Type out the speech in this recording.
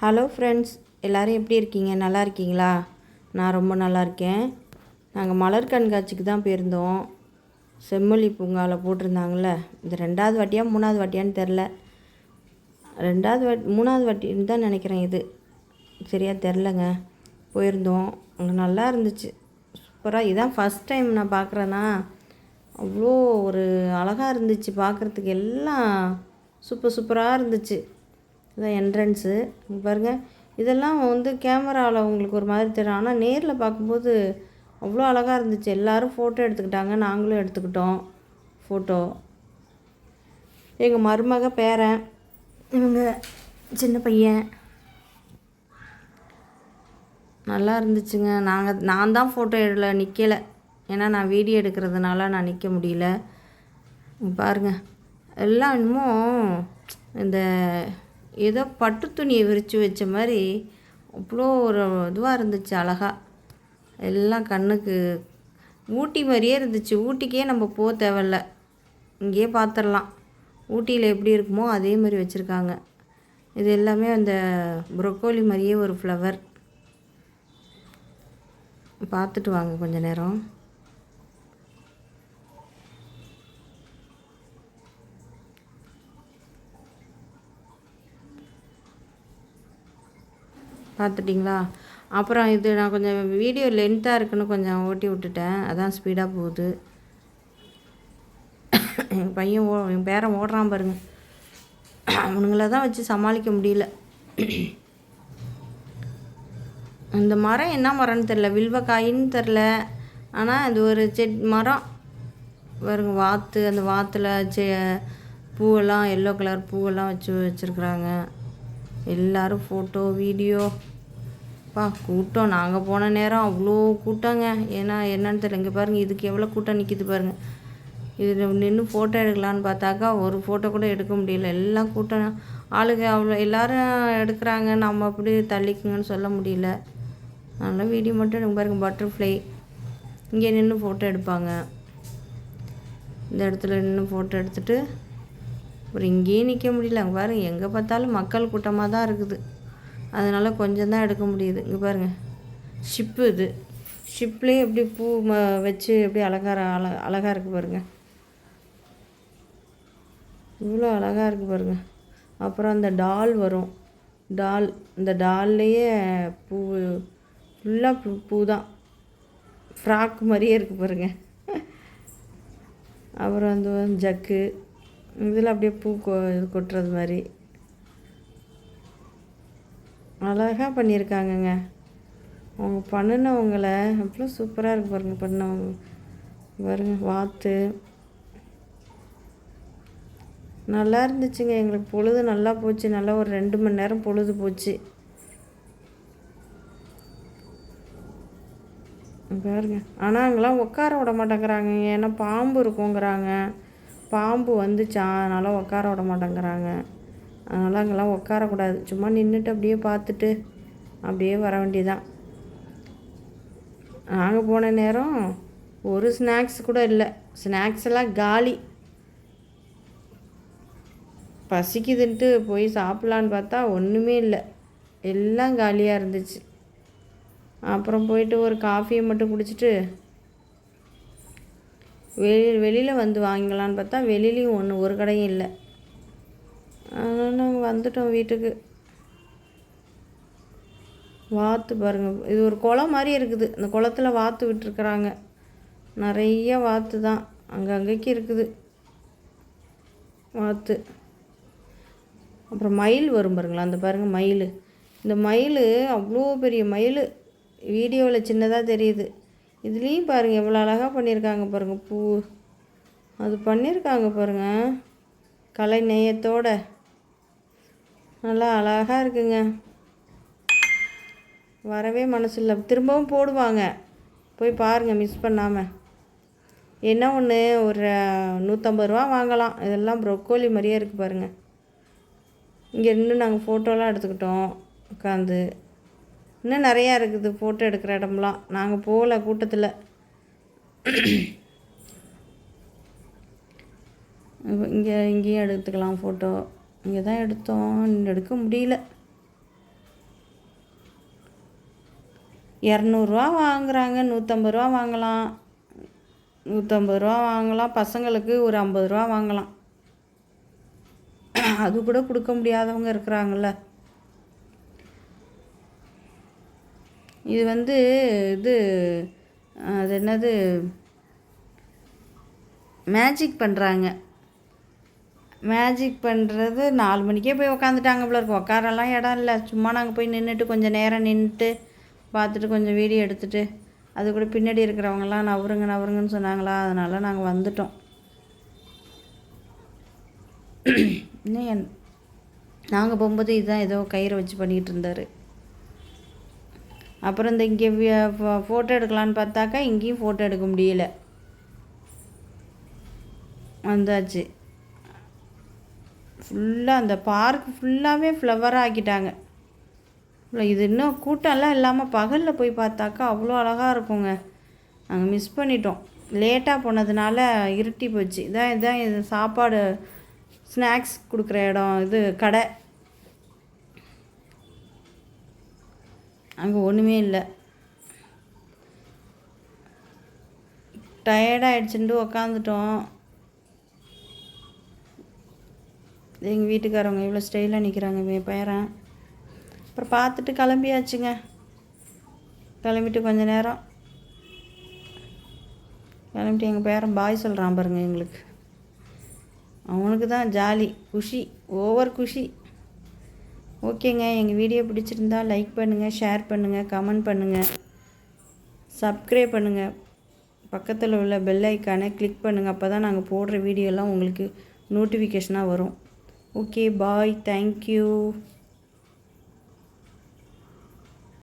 Hello friends எல்லோரும் எப்படி இருக்கீங்க? நல்லா இருக்கீங்களா? நான் ரொம்ப நல்லா இருக்கேன். நாங்கள் மலர் கண்காட்சிக்கு தான் போயிருந்தோம். செம்மொழி பூங்காவில் போட்டிருந்தாங்கள இது ரெண்டாவது வாட்டியா மூணாவது வாட்டியான்னு தெரில. ரெண்டாவது வாட்டி மூணாவது வாட்டின்னு தான் நினைக்கிறேன் இது. சரியாக தெரிலங்க. போயிருந்தோம். அங்கே நல்லா இருந்துச்சு. சூப்பராக இதான் ஃபஸ்ட் டைம் நான் பார்க்குறேன்னா அவ்வளோ ஒரு அழகாக இருந்துச்சு பார்க்குறதுக்கு எல்லாம் சூப்பர் சூப்பராக இருந்துச்சு. இதான் என்ட்ரன்ஸு பாருங்கள் இதெல்லாம் வந்து கேமராவில் உங்களுக்கு ஒரு மாதிரி தெரியும். ஆனால் நேரில் பார்க்கும்போது அவ்வளோ அழகாக இருந்துச்சு. எல்லோரும் ஃபோட்டோ எடுத்துக்கிட்டாங்க. நாங்களும் எடுத்துக்கிட்டோம் ஃபோட்டோ எங்கள் மருமக பேரன் இவங்க சின்ன பையன். நல்லா இருந்துச்சுங்க. நாங்கள் நான் தான் ஃபோட்டோ எடுல நிற்கலை ஏன்னா நான் வீடியோ எடுக்கிறதுனால நான் நிற்க முடியல. பாருங்கள் பாருங்க. எல்லாம் இன்னமும் இந்த ஏதோ பட்டு துணியை விரித்து வச்ச மாதிரி அவ்வளோ ஒரு இதுவாக இருந்துச்சு அழகாக எல்லாம் கண்ணுக்கு ஊட்டி மாதிரியே இருந்துச்சு. ஊட்டிக்கே நம்ம போக தேவையில்ல. இங்கேயே பார்த்துடலாம் ஊட்டியில் எப்படி இருக்குமோ அதே மாதிரி வச்சுருக்காங்க. இது எல்லாமே அந்த ப்ரொக்கோலி மாதிரியே ஒரு ஃப்ளவர் பார்த்துட்டு வாங்க கொஞ்சம் நேரம். பார்த்துட்டிங்களா? அப்புறம் இது நான் கொஞ்சம் வீடியோ லென்த்தாக இருக்குன்னு கொஞ்சம் ஓட்டி விட்டுட்டேன். அதான் ஸ்பீடாக போகுது. என் பையன் ஓ என் பேரன் ஓடுறான் பாருங்க. அவனுங்கள தான் வச்சு சமாளிக்க முடியல. அந்த மரம் என்ன மரம்னு தெரில வில்வக்காயின்னு தெரில ஆனால் அது ஒரு செட் மரம். பாருங்க வாத்து அந்த வாத்தில் செ பூவெல்லாம் எல்லோ கலர் பூவெல்லாம் வச்சு வச்சுருக்குறாங்க. எல்லோரும் ஃபோட்டோ வீடியோ பா கூட்டம். நாங்கள் போன நேரம் அவ்வளோ கூட்டங்க. ஏன்னா என்னன்னு தெரியல இங்கே பாருங்கள் இதுக்கு எவ்வளோ கூட்டம் நிற்கிது பாருங்கள் இதில் நின்று ஃபோட்டோ எடுக்கலான்னு பார்த்தாக்கா ஒரு ஃபோட்டோ கூட எடுக்க முடியல. எல்லாம் கூட்டம். ஆளுங்க அவ்வளோ எல்லோரும் எடுக்கிறாங்க. நம்ம அப்படி தள்ளிக்குங்கன்னு சொல்ல முடியல. அதனால் வீடியோ மட்டும் எனக்கு பாருங்கள் பட்டர்ஃப்ளை இங்கே நின்று ஃபோட்டோ எடுப்பாங்க. இந்த இடத்துல நின்று ஃபோட்டோ எடுத்துகிட்டு அப்புறம் இங்கேயே நிற்க முடியல. அங்கே பாருங்கள் எங்கே பார்த்தாலும் மக்கள் கூட்டமாக தான் இருக்குது. அதனால் கொஞ்சம் தான் எடுக்க முடியுது. இங்கே பாருங்கள் ஷிப்பு இது. ஷிப்லேயே எப்படி பூ ம வச்சு எப்படி அழகாக அழ அழகாக இருக்குது பாருங்கள் இவ்வளோ அழகாக இருக்குது பாருங்கள் அப்புறம் அந்த டால் வரும். டால் இந்த டால்லையே பூ ஃபுல்லாக பூ பூ தான் ஃப்ராக் மாதிரியே இருக்குது பாருங்கள் அப்புறம் அந்த ஜக்கு. இதில் அப்படியே பூ கொ இது கொட்டுறது மாதிரி. அழகாக பண்ணியிருக்காங்கங்க. அவங்க பண்ணினவங்களை அவ்வளோ சூப்பராக இருக்கு பாருங்க பண்ணவங்க. பாருங்க வாத்து. நல்லா இருந்துச்சுங்க எங்களுக்கு பொழுது நல்லா போச்சு. நல்லா ஒரு ரெண்டு மணி நேரம் பொழுது போச்சு. பாருங்க. ஆனால் அங்கெல்லாம் உட்கார விட மாட்டேங்கிறாங்க ஏன்னா பாம்பு இருக்குங்கிறாங்க. பாம்பு வந்துச்சா? அதனால் உட்கார விட மாட்டேங்கிறாங்க. அதனால் அங்கெல்லாம் உட்காரக்கூடாது சும்மா நின்றுட்டு அப்படியே பார்த்துட்டு அப்படியே வர வேண்டியதான் நாங்கள் போன நேரம் ஒரு ஸ்நாக்ஸ் கூட இல்லை. ஸ்நாக்ஸ் எல்லாம் காலி. பசிக்குதுன்ட்டு போய் சாப்பிட்லான்னு பார்த்தா ஒன்றுமே இல்லை. எல்லாம் காலியாக இருந்துச்சு. அப்புறம் போயிட்டு ஒரு காஃபியை மட்டும் குடிச்சிட்டு வெளி வெளியில் வந்து வாங்கிக்கலான்னு பார்த்தா வெளியிலையும் ஒன்று ஒரு கடையும் இல்லை. அதனால் நாங்கள் வந்துட்டோம் வீட்டுக்கு. வாத்து பாருங்கள் இது ஒரு குளம் மாதிரி இருக்குது. அந்த குளத்துல வாத்து விட்டுருக்குறாங்க. நிறைய வாத்து தான். அங்கங்கேக்கு இருக்குது. வாத்து. அப்புறம் மயில் வரும் பாருங்களா அந்த பாருங்கள் மயில். இந்த மயில் அவ்வளோ பெரிய மயில். வீடியோவில் சின்னதாக தெரியுது. இதுலேயும் பாருங்கள் எவ்வளோ அழகாக பண்ணியிருக்காங்க பாருங்கள் பூ. அது பண்ணியிருக்காங்க பாருங்கள் கலை நேயத்தோட நல்லா அழகாக இருக்குங்க. வரவே மனசு இல்லை திரும்பவும் போடுவாங்க. போய் பாருங்கள் மிஸ் பண்ணாமல் என்ன ஒன்று ஒரு நூற்றம்பது ரூபா வாங்கலாம். இதெல்லாம் ப்ரொக்கோலி மாதிரியே இருக்குது பாருங்கள் இங்கே இருந்து நாங்கள் ஃபோட்டோலாம் எடுத்துக்கிட்டோம் உட்காந்து இன்னும் நிறையா இருக்குது ஃபோட்டோ எடுக்கிற இடம்லாம். நாங்கள் போகல கூட்டத்தில். இங்கே இங்கேயும் எடுத்துக்கலாம் ஃபோட்டோ இங்கே தான் எடுத்தோம். எடுக்க முடியல. இரநூறுவா வாங்குறாங்க. நூற்றம்பது ரூபா வாங்கலாம். நூற்றம்பது ரூபா வாங்கலாம். பசங்களுக்கு ஒரு ஐம்பது ரூபா வாங்கலாம். அது கூட கொடுக்க முடியாதவங்க இருக்கிறாங்கள்ல இது வந்து இது அது என்னது? மேஜிக் பண்ணுறாங்க மேஜிக் பண்ணுறது நாலு மணிக்கே போய் உக்காந்துட்டாங்க போல இருக்கு. உட்காரலாம் இடம் இல்லை. சும்மா நாங்கள் போய் நின்றுட்டு கொஞ்சம் நேரம் நின்றுட்டு பார்த்துட்டு கொஞ்சம் வீடியோ எடுத்துட்டு அது கூட பின்னாடி இருக்கிறவங்கலாம் நவருங்க நவருங்கன்னு சொன்னாங்களா? அதனால் நாங்கள் வந்துட்டோம். இன்னும் என் நாங்கள் போகும்போது இதுதான் ஏதோ கயிறை வச்சு பண்ணிகிட்டு இருந்தார். அப்புறம் இந்த இங்கே ஃபோட்டோ எடுக்கலான்னு பார்த்தாக்கா இங்கேயும் ஃபோட்டோ எடுக்க முடியல. வந்தாச்சு. ஃபுல்லாக அந்த பார்க் ஃபுல்லாகவே ஃப்ளவராக ஆக்கிட்டாங்க. இது இன்னும் கூட்டம்லாம் இல்லாமல் பகலில் போய் பார்த்தாக்கா அவ்வளோ அழகாக இருக்குங்க. நாங்கள் மிஸ் பண்ணிட்டோம். லேட்டாக போனதுனால இருட்டி போச்சு. இதான் இதான் இது சாப்பாடு ஸ்நாக்ஸ் கொடுக்குற இடம் இது கடை. அங்கே ஒன்றுமே இல்லை. டயர்டாகிடுச்சுட்டு உக்காந்துட்டோம். எங்கள் வீட்டுக்காரவங்க இவ்வளோ ஸ்டைலாக நிற்கிறாங்க என் பேரன் அப்புறம் பார்த்துட்டு கிளம்பியாச்சுங்க. கிளம்பிட்டு கொஞ்ச நேரம். கிளம்பிட்டு எங்கள் பேரன் பாய் சொல்கிறான் பாருங்க எங்களுக்கு. அவனுக்கு தான் ஜாலி குஷி ஓவர் குஷி. ஓகேங்க எங்கள் வீடியோ பிடிச்சிருந்தா லைக் பண்ணுங்கள் ஷேர் பண்ணுங்கள் கமெண்ட் பண்ணுங்கள் சப்ஸ்கிரைப் பண்ணுங்கள் பக்கத்தில் உள்ள பெல் ஐக்கானை கிளிக் பண்ணுங்கள் அப்போ தான் நாங்கள் போடுற வீடியோலாம் உங்களுக்கு நோட்டிஃபிகேஷனாக வரும். Okay bye thank you